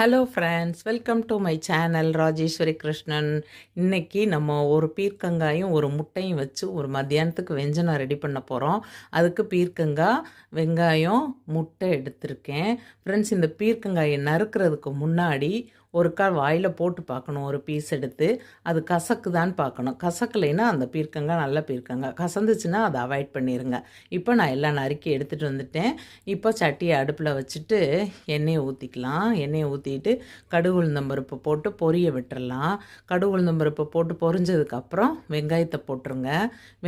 Hello friends welcome to my channel Rajeswari Krishnan இன்னைக்கு நம்ம ஒரு பீர்க்கங்காயும் ஒரு முட்டையும் வச்சு ஒரு மத்தியானத்துக்கு வெஞ்சனம் ரெடி பண்ண போகிறோம் அதுக்கு பீர்க்கங்காய் வெங்காயம் முட்டை எடுத்திருக்கேன். ஃப்ரெண்ட்ஸ் இந்த பீர்க்கங்காயை நறுக்கிறதுக்கு முன்னாடி ஒரு கால் வாயில் போட்டு பார்க்கணும் ஒரு பீஸ் எடுத்து அது கசக்குதான்னு பார்க்கணும். கசக்கலைன்னா அந்த பீர்க்கங்காய் நல்லா பீர்க்கங்காய் கசந்துச்சுன்னா அதை அவாய்ட் பண்ணிடுங்க இப்போ நான் எல்லாம் நறுக்கி எடுத்துகிட்டு வந்துட்டேன். இப்போ சட்டியை அடுப்பில் வச்சுட்டு எண்ணெயை ஊற்றிக்கலாம் எண்ணெயை ஊற்றிட்டு கடுகு உளுந்தம்பருப்பு போட்டு பொரிய விட்டுறலாம். கடுகு உளுந்தம்பருப்பு போட்டு பொரிஞ்சதுக்கப்புறம் வெங்காயத்தை போட்டுருங்க.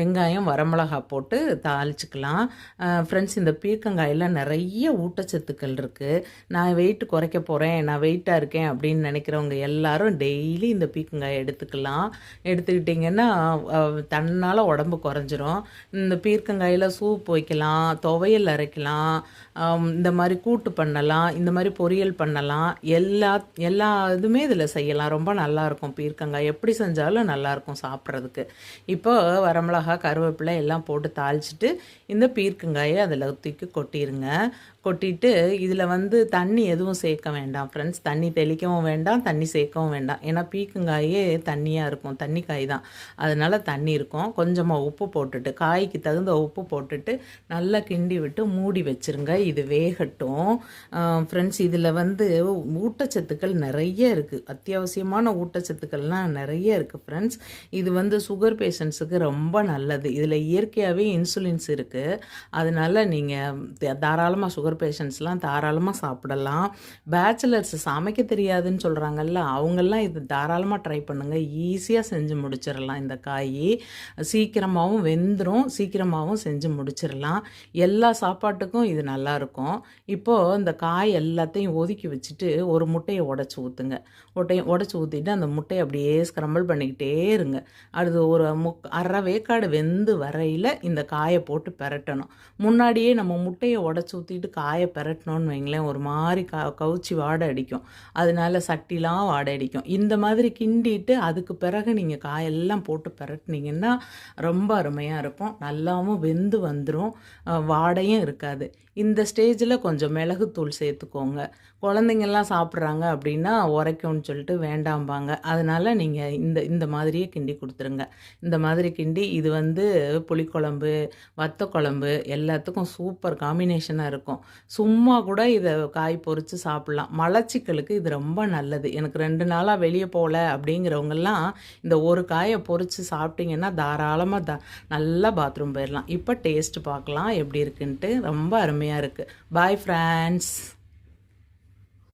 வெங்காயம் வரமிளகா போட்டு தாளிச்சுக்கலாம். ஃப்ரெண்ட்ஸ் இந்த பீர்க்கங்காயில் நிறைய ஊட்டச்சத்துக்கள் இருக்குது நான் வெயிட் குறைக்க போகிறேன் நான் வெயிட்டாக இருக்கேன் அப்படின்னு நினைக்கிறவங்க எல்லாரும் டெய்லி இந்த பீர்க்கங்காய் எடுத்துக்கலாம். எடுத்துக்கிட்டிங்கன்னா தன்னால் உடம்பு குறைஞ்சிரும். இந்த பீர்க்கங்காயில் சூப் வைக்கலாம் துவையல் அரைக்கலாம் இந்த மாதிரி கூட்டு பண்ணலாம் இந்த மாதிரி பொரியல் பண்ணலாம். எல்லா எல்லா இதுவுமே இதில் செய்யலாம். ரொம்ப நல்லாயிருக்கும் பீர்க்கங்காய். எப்படி செஞ்சாலும் நல்லாயிருக்கும் சாப்பிட்றதுக்கு. இப்போ வரமிளகா கருவேப்பிலை எல்லாம் போட்டு தாளிச்சிட்டு இந்த பீர்க்கங்காயை அதில் தூக்கி கொட்டிடுங்க கொட்டிட்டு இதில் வந்து தண்ணி எதுவும் சேர்க்க வேண்டாம் ஃப்ரெண்ட்ஸ் தண்ணி தெளிக்கவும் வேண்டாம் தண்ணி சேர்க்கவும் வேண்டாம். ஏன்னா பீக்குங்காயே தண்ணியாக இருக்கும். தண்ணி காய் தான். அதனால தண்ணி இருக்கும். கொஞ்சமாக உப்பு போட்டுட்டு காய்க்கு தகுந்த உப்பு போட்டுட்டு நல்லா கிண்டி விட்டு மூடி வச்சிருங்க. இது வேகட்டும். ஃப்ரெண்ட்ஸ் இதில் வந்து ஊட்டச்சத்துக்கள் நிறைய இருக்குது அத்தியாவசியமான ஊட்டச்சத்துக்கள்லாம் நிறைய இருக்குது ஃப்ரெண்ட்ஸ் இது வந்து சுகர் பேஷண்ட்ஸுக்கு ரொம்ப நல்லது. இதில் இயற்கையாகவே இன்சுலின்ஸ் இருக்குது அதனால நீங்கள் தாராளமாக சுகர் பேஷண்ட்ஸ்லாம் தாராளமாக சாப்பிடலாம். பேச்சுலர்ஸ் சமைக்க தெரியாது தெரியாதுன்னு சொல்கிறாங்கல்ல அவங்கெல்லாம் இது தாராளமாக ட்ரை பண்ணுங்கள் ஈஸியாக செஞ்சு முடிச்சிடலாம் இந்த காய். சீக்கிரமாகவும் வெந்துடும் சீக்கிரமாகவும் செஞ்சு முடிச்சிடலாம் எல்லா சாப்பாட்டுக்கும் இது நல்லாயிருக்கும் இப்போது இந்த காய் எல்லாத்தையும் ஒதுக்கி வச்சுட்டு ஒரு முட்டையை உடச்சி ஊற்றுங்க முட்டையை உடச்சி ஊற்றிட்டு அந்த முட்டையை அப்படியே ஸ்க்ரம்பிள் பண்ணிக்கிட்டே இருங்க. அது ஒரு முக் அரை வேக்காடு வெந்து வரையில் இந்த காயை போட்டு பெரட்டணும். முன்னாடியே நம்ம முட்டையை உடச்சி ஊற்றிட்டு காயை பெரட்டணும்னு வைங்களேன் ஒரு மாதிரி க கவுச்சி வாடை அடிக்கும். அதனால சட்டிலாம் வாடை அடிக்கும் இந்த மாதிரி கிண்டிட்டு அதுக்கு பிறகு நீங்கள் காயெல்லாம் போட்டு பரட்டினீங்கன்னா ரொம்ப அருமையாக இருக்கும். நல்லாவும் வெந்து வந்துடும் வாடையும் இருக்காது. இந்த ஸ்டேஜில் கொஞ்சம் மிளகுத்தூள் சேர்த்துக்கோங்க. குழந்தைங்கள்லாம் சாப்பிட்றாங்க அப்படின்னா உரைக்கும்னு சொல்லிட்டு வேண்டாம்பாங்க. அதனால் நீங்கள் இந்த இந்த மாதிரியே கிண்டி கொடுத்துருங்க. இந்த மாதிரி கிண்டி இது வந்து புளிக்குழம்பு வத்த குழம்பு எல்லாத்துக்கும் சூப்பர் காம்பினேஷனாக இருக்கும். சும்மா கூட இதை காய் பொறித்து சாப்பிட்லாம். மலச்சிக்கலுக்கு இது ரொம்ப நல்லது. எனக்கு ரெண்டு நாளாக வெளியே போகல அப்படிங்கிறவங்கெல்லாம் இந்த ஒரு காயை பொறிச்சு சாப்பிட்டிங்கன்னா தாராளமாக த நல்லா பாத்ரூம் போயிடலாம். இப்போ டேஸ்ட் பார்க்கலாம் எப்படி இருக்குன்ட்டு. ரொம்ப அருமையாக இருக்குது பாய் ஃப்ரெண்ட்ஸ்